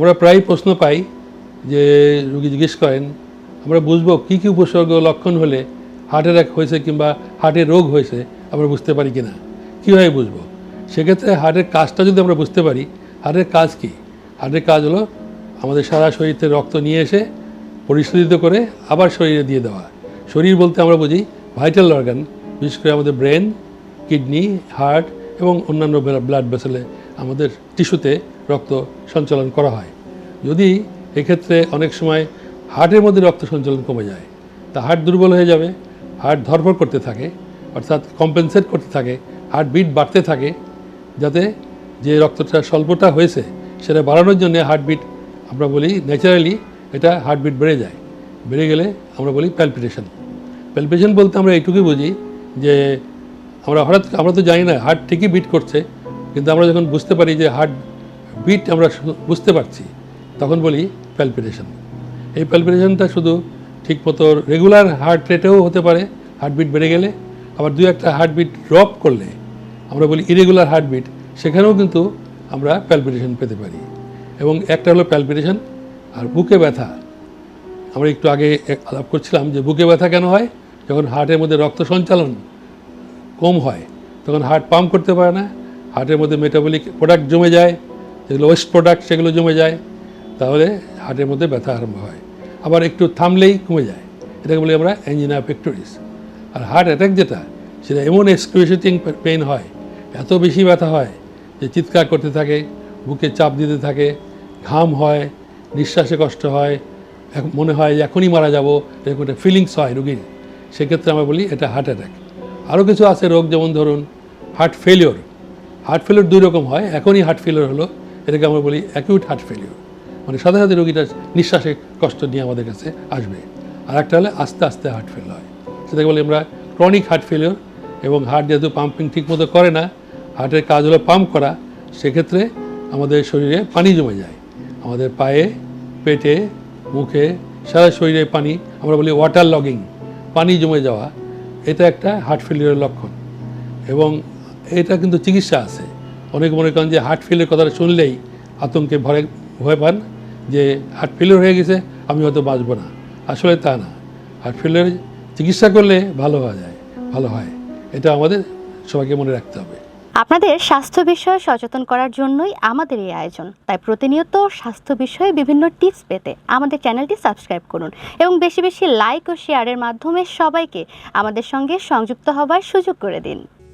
আমরা প্রায় প্রশ্ন পাই যে, রুগী জিজ্ঞেস করেন, আমরা বুঝব কী কী উপসর্গ লক্ষণ হলে হার্ট অ্যাটাক হয়েছে কিংবা হার্টের রোগ হয়েছে, আমরা বুঝতে পারি কিনা? কীভাবে বুঝব? সেক্ষেত্রে হার্টের কাজটা যদি আমরা বুঝতে পারি হার্টের কাজ কী? হার্টের কাজ হলো আমাদের সারা শরীর থেকে রক্ত নিয়ে এসে পরিশোধিত করে আবার শরীরে দিয়ে দেওয়া। শরীর বলতে আমরা বুঝি ভাইটাল অর্গান বিশেষ করে আমাদের ব্রেন কিডনি হার্ট এবং অন্যান্য ব্লাড ভেসেলে আমাদের টিস্যুতে রক্ত সঞ্চালন করা হয়। যদি এক্ষেত্রে অনেক সময় হার্টের মধ্যে রক্ত সঞ্চালন কমে যায়, তা হার্ট দুর্বল হয়ে যাবে, হার্ট ধরফর করতে থাকে, অর্থাৎ কম্পেনসেট করতে থাকে, হার্ট বিট বাড়তে থাকে, যাতে যে রক্তটা স্বল্পটা হয়েছে, সেটা বাড়ানোর জন্য হার্টবিট আমরা বলি ন্যাচারালি এটা হার্টবিট বেড়ে যায়। বেড়ে গেলে আমরা বলি প্যালপিটেশন প্যালপিটেশন বলতে আমরা এইটুকুই বুঝি যে আমরা হঠাৎ আমরা তো জানি না, হার্ট ঠিকই বিট করছে, কিন্তু আমরা যখন বুঝতে পারি যে হার্ট বিট আমরা বুঝতে পারছি, তখন বলি প্যালপিটেশন এই প্যালপিটেশনটা শুধু ঠিকমতো রেগুলার হার্ট রেটেও হতে পারে হার্টবিট বেড়ে গেলে, আবার দু একটা হার্টবিট ড্রপ করলে, আমরা বলি ইরেগুলার হার্টবিট সেখানেও কিন্তু আমরা প্যালপিটেশন পেতে পারি। এবং একটা হলো প্যালপিটেশন আর বুকে ব্যথা। আমরা একটু আগে আলাপ করছিলাম যে বুকে ব্যথা কেন হয়? যখন হার্টের মধ্যে রক্ত সঞ্চালন কম হয়, তখন হার্ট পাম্প করতে পারে না হার্টের মধ্যে মেটাবলিক প্রোডাক্ট জমে যায় যেগুলো ওয়েস্ট প্রোডাক্ট সেগুলো জমে যায়, তাহলে হার্টের মধ্যে ব্যথা আরম্ভ হয়। আবার একটু থামলেই কমে যায়। এটাকে বলি আমরা অ্যাঞ্জিনা পেক্টোরিস আর হার্ট অ্যাটাক যেটা, সেটা এমন এক্সক্রুশিয়েটিং পেন হয়, এত বেশি ব্যথা হয় যে চিৎকার করতে থাকে, বুকে চাপ দিতে থাকে, ঘাম হয়, নিঃশ্বাসে কষ্ট হয় মনে হয় যে এখনই মারা যাব, এরকম একটা ফিলিংস হয় রুগীর। সেক্ষেত্রে আমরা বলি এটা হার্ট অ্যাটাক আরও কিছু আছে রোগ, যেমন ধরুন হার্ট ফেলিওর হার্ট ফেলিওর দুই রকম হয়, এখনই হার্ট ফেলিওর হলো এটাকে আমরা বলি অ্যাকিউট হার্ট ফেলিওর মানে সাথে সাথে রোগীটা নিঃশ্বাসে কষ্ট নিয়ে আমাদের কাছে আসবে। আর একটা হলে আস্তে আস্তে হার্ট ফেল হয়। সেটাকে বলি আমরা ক্রনিক হার্ট ফেলিওর এবং হার্ট যেহেতু পাম্পিং ঠিকমতো করে না হার্টের কাজ হলো পাম্প করা, সেক্ষেত্রে আমাদের শরীরে পানি জমে যায়। আমাদের পায়ে, পেটে, মুখে, সারা শরীরে পানি, আমরা বলি ওয়াটার লগিং পানি জমে যাওয়া, এটা একটা হার্ট ফেলিওরের লক্ষণ। এবং এটা কিন্তু চিকিৎসা আছে। অনেকে মনে করেন যে হার্ট ফেলের কথাটা শুনলেই আতঙ্কে ভরে, ভয় পান যে হার্ট ফেলিওর হয়ে গেছে, আমি হয়তো বাঁচবো না। আসলে তা না। হার্ট ফেলিওর চিকিৎসা করলে ভালো হওয়া যায়, ভালো হয়। এটা আমাদের সবাইকে মনে রাখতে হবে। আপনাদের স্বাস্থ্য বিষয়ে সচেতন করার জন্যই আমাদের এই আয়োজন। তাই প্রতিনিয়ত স্বাস্থ্য বিষয়ে বিভিন্ন টিপস পেতে আমাদের চ্যানেলটি সাবস্ক্রাইব করুন এবং বেশি বেশি লাইক ও শেয়ারের মাধ্যমে সবাইকে আমাদের সঙ্গে সংযুক্ত হবার সুযোগ করে দিন।